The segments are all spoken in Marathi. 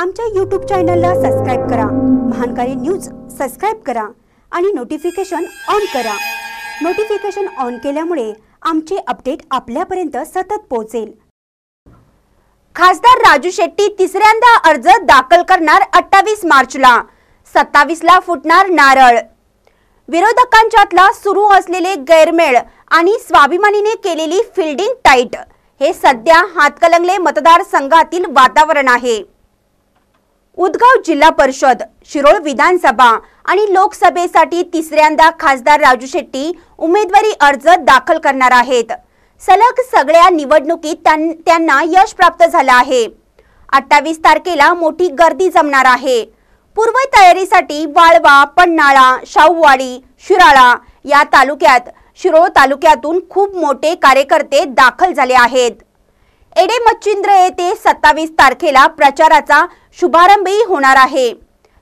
आमच्या यूट्यूब चॅनलला सबस्क्राईब करा. महानकारी न्यूज सबस्क्राईब करा आणि नोटिफिकेशन ऑन करा. नोटिफिकेशन ऑन केल्यामुळे आमचे अपडेट आपल्यापर्यंत सतत पोहोचेल. खासदार राजू शेट्टी तिसऱ्यांदा अर्ज दाखल करणार अठ्ठावीस मार्चला. सत्तावीसला फुटणार नारळ. विरोधकांच्यातला सुरू असलेले गैरमेळ आणि स्वाभिमानीने केलेली फिल्डिंग टाईट हे सध्या हातकलंगले मतदारसंघातील वातावरण आहे. उदगाव जिल्हा परिषद शिरोळ विधानसभा आणि लोकसभेसाठी तिसऱ्यांदा खासदार राजू शेट्टी उमेदवारी अर्ज दाखल करणार आहेत. सलग सगळ्या निवडणुकीत त्यां- त्यांना यश प्राप्त झालं आहे. अठ्ठावीस तारखेला मोठी गर्दी जमणार आहे. पूर्व तयारीसाठी वाळवा पन्हाळा शाहूवाडी शिराळा या तालुक्यात शिरोळ तालुक्यातून खूप मोठे कार्यकर्ते दाखल झाले आहेत. एडे मच्छिंद्र येथे सत्तावीस तारखेला प्रचाराचा शुभारंभही होणार आहे.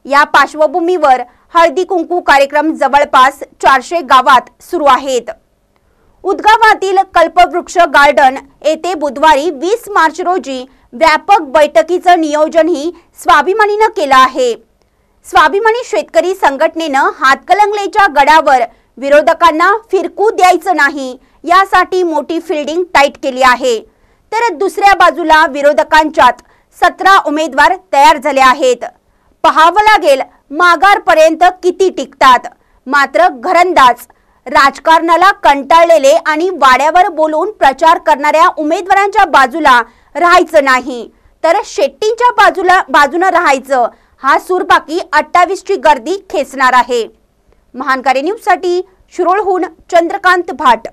या पार्श्वभूमीवर हळदी कुंकू कार्यक्रम जवळपास चारशे गावात सुरू आहेत. उदगावातील कल्पवृक्ष गार्डन येथे बुधवारी वीस मार्च रोजी व्यापक बैठकीचं नियोजनही स्वाभिमानीनं केलं आहे. स्वाभिमानी शेतकरी संघटनेनं हातकलंगलेच्या गडावर विरोधकांना फिरकू द्यायचं नाही यासाठी मोठी फिल्डिंग टाईट केली आहे. तर दुसऱ्या बाजूला विरोधकांच्यात सतरा उमेदवार तयार झाले आहेत. पहावं लागेल माघारपर्यंत किती टिकतात. मात्र घरंदाज राजकारणाला कंटाळलेले आणि वाड्यावर बोलून प्रचार करणाऱ्या उमेदवारांच्या बाजूला राहायचं नाही. तर शेट्टींच्या बाजूला बाजूनं राहायचं. हा सूर बाकी अठ्ठावीसची गर्दी खेचणार आहे. महानकारी न्यूजसाठी शिरोळहून चंद्रकांत भाट.